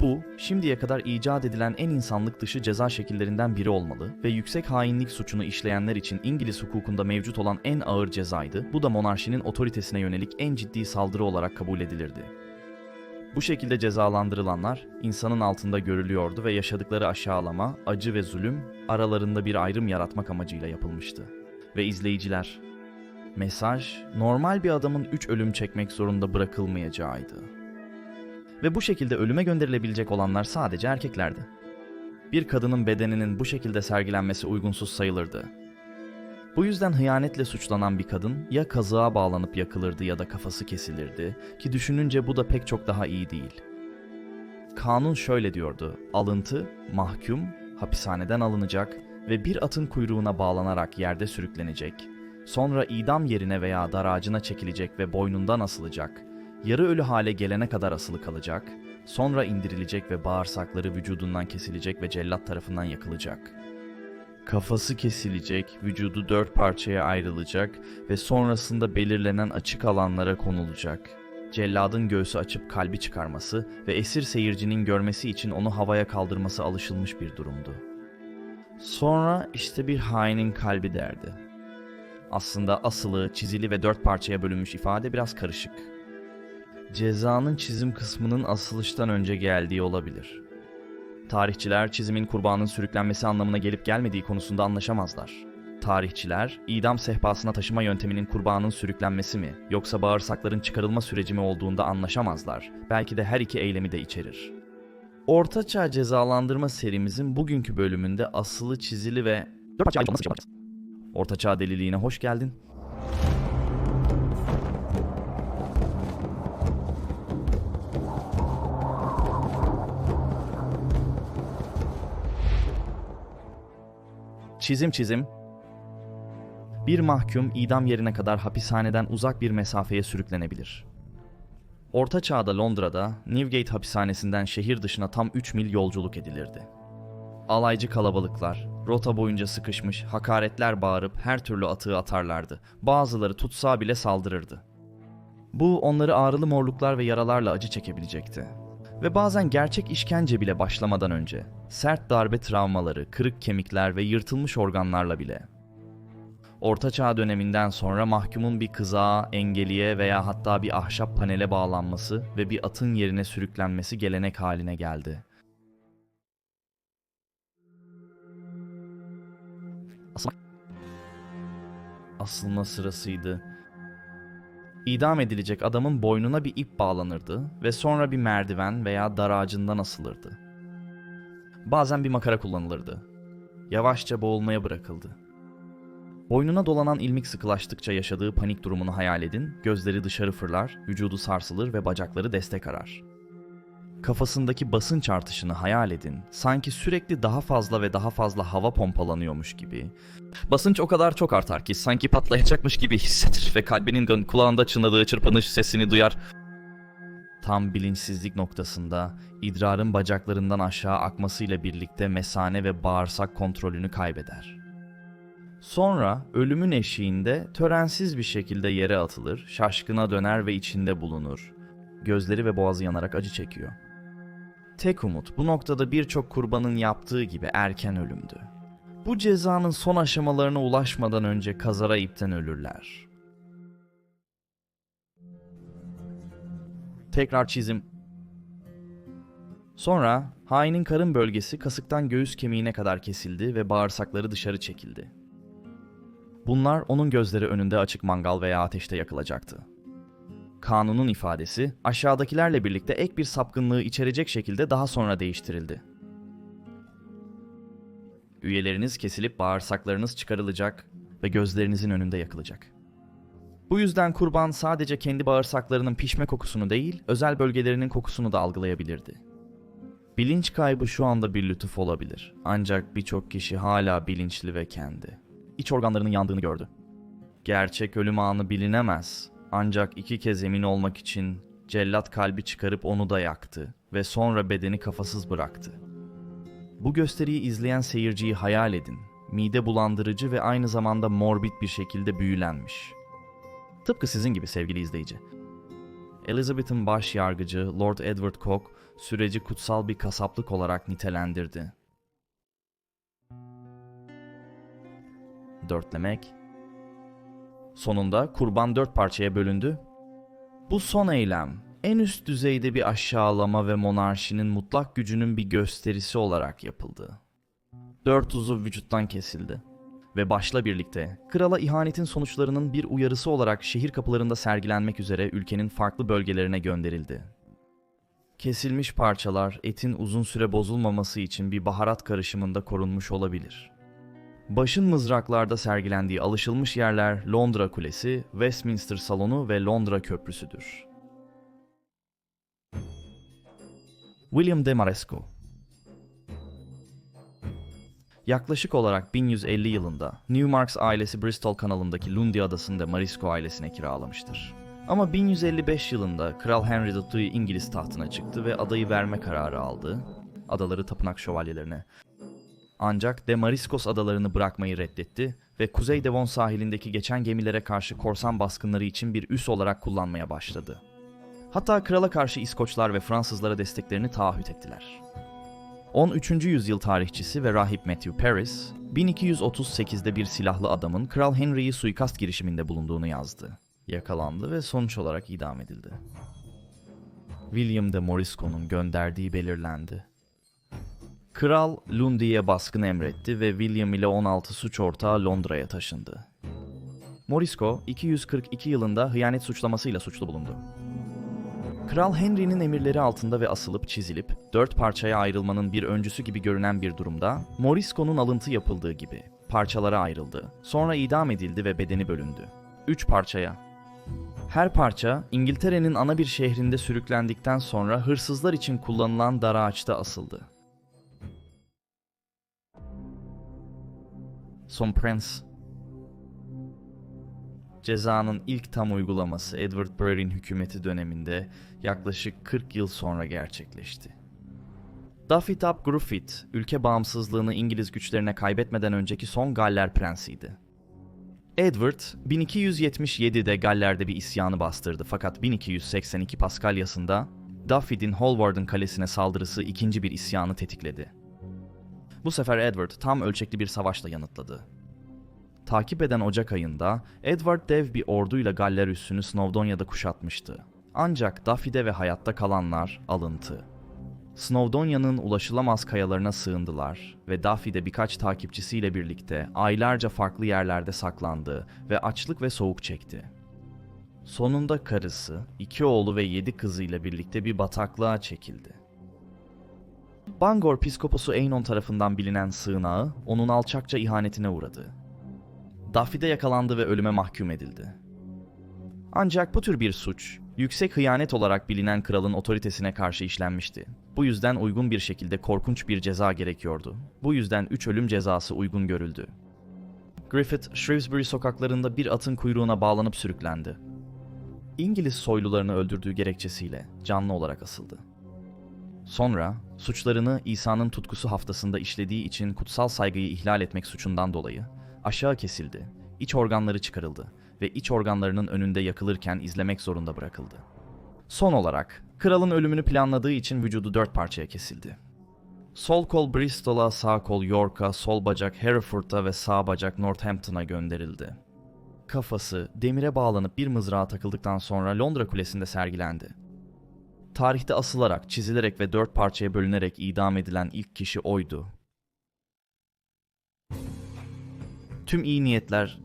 Bu, şimdiye kadar icat edilen en insanlık dışı ceza şekillerinden biri olmalı ve yüksek hainlik suçunu işleyenler için İngiliz hukukunda mevcut olan en ağır cezaydı. Bu da monarşinin otoritesine yönelik en ciddi saldırı olarak kabul edilirdi. Bu şekilde cezalandırılanlar insanın altında görülüyordu ve yaşadıkları aşağılama, acı ve zulüm aralarında bir ayrım yaratmak amacıyla yapılmıştı. Ve izleyiciler, mesaj normal bir adamın üç ölüm çekmek zorunda bırakılmayacağıydı. Ve bu şekilde ölüme gönderilebilecek olanlar sadece erkeklerdi. Bir kadının bedeninin bu şekilde sergilenmesi uygunsuz sayılırdı. Bu yüzden hıyanetle suçlanan bir kadın ya kazığa bağlanıp yakılırdı ya da kafası kesilirdi ki düşününce bu da pek çok daha iyi değil. Kanun şöyle diyordu. Alıntı, mahkum, hapishaneden alınacak ve bir atın kuyruğuna bağlanarak yerde sürüklenecek. Sonra idam yerine veya daracına çekilecek ve boynundan asılacak. Yarı ölü hale gelene kadar asılı kalacak. Sonra indirilecek ve bağırsakları vücudundan kesilecek ve cellat tarafından yakılacak. Kafası kesilecek, vücudu dört parçaya ayrılacak ve sonrasında belirlenen açık alanlara konulacak. Celladın göğsü açıp kalbi çıkarması ve esir seyircinin görmesi için onu havaya kaldırması alışılmış bir durumdu. Sonra işte bir hainin kalbi derdi. Aslında asılı, çizili ve dört parçaya bölünmüş ifade biraz karışık. Cezanın çizim kısmının asılıştan önce geldiği olabilir. Tarihçiler çizimin kurbanın sürüklenmesi anlamına gelip gelmediği konusunda anlaşamazlar. Tarihçiler, idam sehpasına taşıma yönteminin kurbanın sürüklenmesi mi yoksa bağırsakların çıkarılma süreci mi olduğunda anlaşamazlar. Belki de her iki eylemi de içerir. Ortaçağ cezalandırma serimizin bugünkü bölümünde asılı, çizili ve. Ortaçağ deliliğine hoş geldin. Çizim çizim. Bir mahkum idam yerine kadar hapishaneden uzak bir mesafeye sürüklenebilir. Orta Çağ'da Londra'da Newgate hapishanesinden şehir dışına tam 3 mil yolculuk edilirdi. Alaycı kalabalıklar, rota boyunca sıkışmış, hakaretler bağırıp her türlü atığı atarlardı. Bazıları tutsağa bile saldırırdı. Bu onları ağrılı morluklar ve yaralarla acı çekebilecekti. Ve bazen gerçek işkence bile başlamadan önce sert darbe travmaları, kırık kemikler ve yırtılmış organlarla bile. Orta Çağ döneminden sonra mahkumun bir kızağa, engeliye veya hatta bir ahşap panele bağlanması ve bir atın yerine sürüklenmesi gelenek haline geldi. Asılma, sırasıydı. İdam edilecek adamın boynuna bir ip bağlanırdı ve sonra bir merdiven veya dar ağacından asılırdı. Bazen bir makara kullanılırdı. Yavaşça boğulmaya bırakıldı. Boynuna dolanan ilmik sıkılaştıkça yaşadığı panik durumunu hayal edin, gözleri dışarı fırlar, vücudu sarsılır ve bacakları destek arar. Kafasındaki basınç artışını hayal edin, sanki sürekli daha fazla ve daha fazla hava pompalanıyormuş gibi. Basınç o kadar çok artar ki sanki patlayacakmış gibi hissedir ve kalbinin kulağında çınladığı çırpınış sesini duyar. Tam bilinçsizlik noktasında idrarın bacaklarından aşağı akmasıyla birlikte mesane ve bağırsak kontrolünü kaybeder. Sonra ölümün eşiğinde törensiz bir şekilde yere atılır, şaşkına döner ve içinde bulunur. Gözleri ve boğazı yanarak acı çekiyor. Tek umut bu noktada birçok kurbanın yaptığı gibi erken ölümdü. Bu cezanın son aşamalarına ulaşmadan önce kazara ipten ölürler. Tekrar çizim. Sonra hainin karın bölgesi kasıktan göğüs kemiğine kadar kesildi ve bağırsakları dışarı çekildi. Bunlar onun gözleri önünde açık mangal veya ateşte yakılacaktı. Kanunun ifadesi aşağıdakilerle birlikte ek bir sapkınlığı içerecek şekilde daha sonra değiştirildi. Üyeleriniz kesilip bağırsaklarınız çıkarılacak ve gözlerinizin önünde yakılacak. Bu yüzden kurban sadece kendi bağırsaklarının pişme kokusunu değil, özel bölgelerinin kokusunu da algılayabilirdi. Bilinç kaybı şu anda bir lütuf olabilir. Ancak birçok kişi hala bilinçli ve kendi. İç organlarının yandığını gördü. Gerçek ölüm anı bilinemez. Ancak iki kez emin olmak için cellat kalbi çıkarıp onu da yaktı ve sonra bedeni kafasız bıraktı. Bu gösteriyi izleyen seyirciyi hayal edin. Mide bulandırıcı ve aynı zamanda morbid bir şekilde büyülenmiş. Tıpkı sizin gibi sevgili izleyici. Elizabeth'in baş yargıcı Lord Edward Coke süreci kutsal bir kasaplık olarak nitelendirdi. Dörtlemek Sonunda kurban dört parçaya bölündü. Bu son eylem en üst düzeyde bir aşağılama ve monarşinin mutlak gücünün bir gösterisi olarak yapıldı. Dört uzuv vücuttan kesildi ve başla birlikte krala ihanetin sonuçlarının bir uyarısı olarak şehir kapılarında sergilenmek üzere ülkenin farklı bölgelerine gönderildi. Kesilmiş parçalar etin uzun süre bozulmaması için bir baharat karışımında korunmuş olabilir. Başın mızraklarda sergilendiği alışılmış yerler Londra Kulesi, Westminster Salonu ve Londra Köprüsüdür. William de Maresco Yaklaşık olarak 1150 yılında Newmarks ailesi Bristol kanalındaki Lundy adasını da Marisco ailesine kiralamıştır. Ama 1155 yılında Kral Henry III İngiliz tahtına çıktı ve adayı verme kararı aldı. Adaları tapınak şövalyelerine. Ancak de Mariscos adalarını bırakmayı reddetti ve Kuzey Devon sahilindeki geçen gemilere karşı korsan baskınları için bir üs olarak kullanmaya başladı. Hatta krala karşı İskoçlar ve Fransızlara desteklerini taahhüt ettiler. 13. yüzyıl tarihçisi ve rahip Matthew Paris, 1238'de bir silahlı adamın Kral Henry'yi suikast girişiminde bulunduğunu yazdı. Yakalandı ve sonuç olarak idam edildi. William de Morisco'nun gönderdiği belirlendi. Kral Lundy'ye baskın emretti ve William ile 16 suç ortağı Londra'ya taşındı. Morisco 242 yılında hıyanet suçlamasıyla suçlu bulundu. Kral Henry'nin emirleri altında ve asılıp çizilip dört parçaya ayrılmanın bir öncüsü gibi görünen bir durumda, Morisco'nun alıntı yapıldığı gibi parçalara ayrıldı. Sonra idam edildi ve bedeni bölündü. Üç parçaya. Her parça İngiltere'nin ana bir şehrinde sürüklendikten sonra hırsızlar için kullanılan dar ağaçta asıldı. Son Prince Cezanın ilk tam uygulaması Edward Burr'in hükümeti döneminde yaklaşık 40 yıl sonra gerçekleşti. Daffy Tap Griffith, ülke bağımsızlığını İngiliz güçlerine kaybetmeden önceki son Galler prensiydi. Edward, 1277'de Galler'de bir isyanı bastırdı fakat 1282 Paskalyası'nda Daffy'din Holwarden kalesine saldırısı ikinci bir isyanı tetikledi. Bu sefer Edward tam ölçekli bir savaşla yanıtladı. Takip eden Ocak ayında Edward dev bir orduyla Galler üssünü Snowdonia'da kuşatmıştı. Ancak Daffy'de ve hayatta kalanlar alıntı. Snowdonia'nın ulaşılamaz kayalarına sığındılar ve Daffy'de birkaç takipçisiyle birlikte aylarca farklı yerlerde saklandı ve açlık ve soğuk çekti. Sonunda karısı, iki oğlu ve yedi kızıyla birlikte bir bataklığa çekildi. Bangor Piskoposu Eynon tarafından bilinen sığınağı onun alçakça ihanetine uğradı. Daffy'de yakalandı ve ölüme mahkum edildi. Ancak bu tür bir suç, yüksek hıyanet olarak bilinen kralın otoritesine karşı işlenmişti. Bu yüzden uygun bir şekilde korkunç bir ceza gerekiyordu. Bu yüzden 3 ölüm cezası uygun görüldü. Griffith, Shrewsbury sokaklarında bir atın kuyruğuna bağlanıp sürüklendi. İngiliz soylularını öldürdüğü gerekçesiyle canlı olarak asıldı. Sonra suçlarını İsa'nın tutkusu haftasında işlediği için kutsal saygıyı ihlal etmek suçundan dolayı aşağı kesildi, iç organları çıkarıldı ve iç organlarının önünde yakılırken izlemek zorunda bırakıldı. Son olarak kralın ölümünü planladığı için vücudu dört parçaya kesildi. Sol kol Bristol'a, sağ kol York'a, sol bacak Hereford'a ve sağ bacak Northampton'a gönderildi. Kafası demire bağlanıp bir mızrağa takıldıktan sonra Londra Kulesi'nde sergilendi. Tarihte asılarak, çizilerek ve dört parçaya bölünerek idam edilen ilk kişi oydu. Tüm iyi niyetler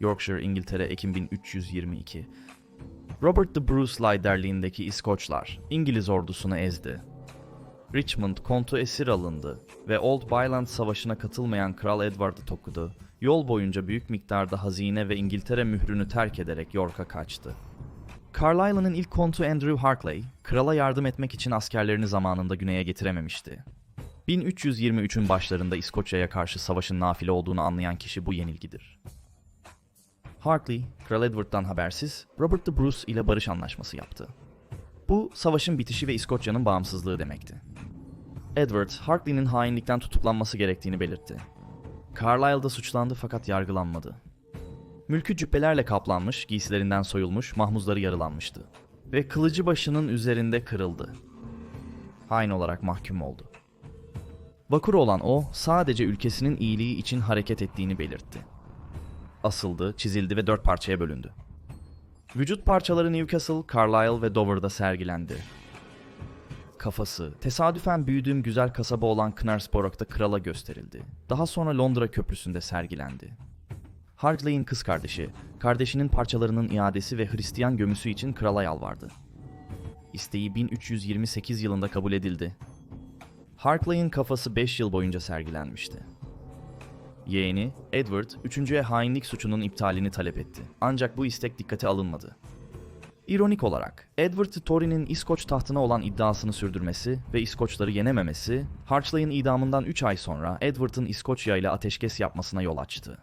Yorkshire, İngiltere, Ekim 1322 Robert de Bruce liderliğindeki İskoçlar İngiliz ordusunu ezdi. Richmond kontu esir alındı ve Old Byland Savaşı'na katılmayan Kral Edward'ı tokudu. Yol boyunca büyük miktarda hazine ve İngiltere mührünü terk ederek York'a kaçtı. Carlisle'ın ilk kontu Andrew Harclay, krala yardım etmek için askerlerini zamanında güneye getirememişti. 1323'ün başlarında İskoçya'ya karşı savaşın nafile olduğunu anlayan kişi bu yenilgidir. Hartley, Kral Edward'dan habersiz Robert de Bruce ile barış anlaşması yaptı. Bu, savaşın bitişi ve İskoçya'nın bağımsızlığı demekti. Edward, Hartley'nin hainlikten tutuklanması gerektiğini belirtti. Carlisle da suçlandı fakat yargılanmadı. Mülkü cübbelerle kaplanmış, giysilerinden soyulmuş, mahmuzları yarılanmıştı. Ve kılıcı başının üzerinde kırıldı. Hain olarak mahkum oldu. Vakur olan o, sadece ülkesinin iyiliği için hareket ettiğini belirtti. Asıldı, çizildi ve dört parçaya bölündü. Vücut parçaları Newcastle, Carlisle ve Dover'da sergilendi. Kafası, tesadüfen büyüdüğüm güzel kasaba olan Knaresborough'ta krala gösterildi. Daha sonra Londra Köprüsü'nde sergilendi. Hartley'in kız kardeşi, kardeşinin parçalarının iadesi ve Hristiyan gömüsü için krala yalvardı. İsteği 1328 yılında kabul edildi. Hartley'in kafası 5 yıl boyunca sergilenmişti. Yeğeni, Edward, üçüncüye hainlik suçunun iptalini talep etti. Ancak bu istek dikkate alınmadı. İronik olarak, Edward Tory'nin İskoç tahtına olan iddiasını sürdürmesi ve İskoçları yenememesi, Hartley'in idamından 3 ay sonra Edward'ın İskoçya ile ateşkes yapmasına yol açtı.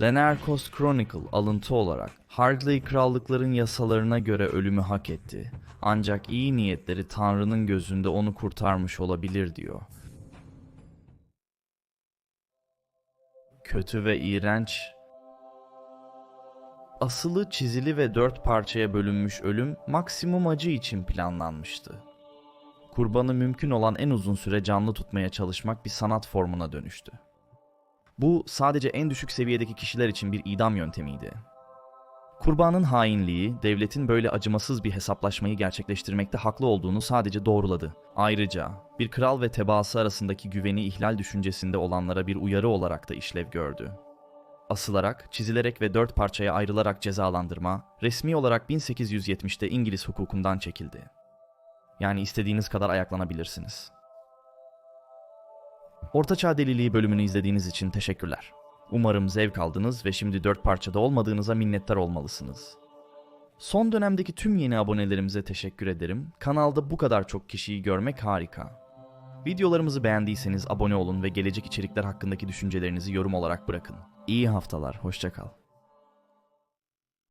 Lenerkos Chronicle alıntı olarak Hartley krallıkların yasalarına göre ölümü hak etti. Ancak iyi niyetleri Tanrı'nın gözünde onu kurtarmış olabilir diyor. Kötü ve iğrenç Asılı, çizili ve dört parçaya bölünmüş ölüm maksimum acı için planlanmıştı. Kurbanı mümkün olan en uzun süre canlı tutmaya çalışmak bir sanat formuna dönüştü. Bu sadece en düşük seviyedeki kişiler için bir idam yöntemiydi. Kurbanın hainliği, devletin böyle acımasız bir hesaplaşmayı gerçekleştirmekte haklı olduğunu sadece doğruladı. Ayrıca bir kral ve tebaası arasındaki güveni ihlal düşüncesinde olanlara bir uyarı olarak da işlev gördü. Asılarak, çizilerek ve dört parçaya ayrılarak cezalandırma, resmi olarak 1870'te İngiliz hukukundan çekildi. Yani istediğiniz kadar ayaklanabilirsiniz. Ortaçağ Deliliği bölümünü izlediğiniz için teşekkürler. Umarım zevk aldınız ve şimdi dört parçada olmadığınıza minnettar olmalısınız. Son dönemdeki tüm yeni abonelerimize teşekkür ederim. Kanalda bu kadar çok kişiyi görmek harika. Videolarımızı beğendiyseniz abone olun ve gelecek içerikler hakkındaki düşüncelerinizi yorum olarak bırakın. İyi haftalar, hoşçakal.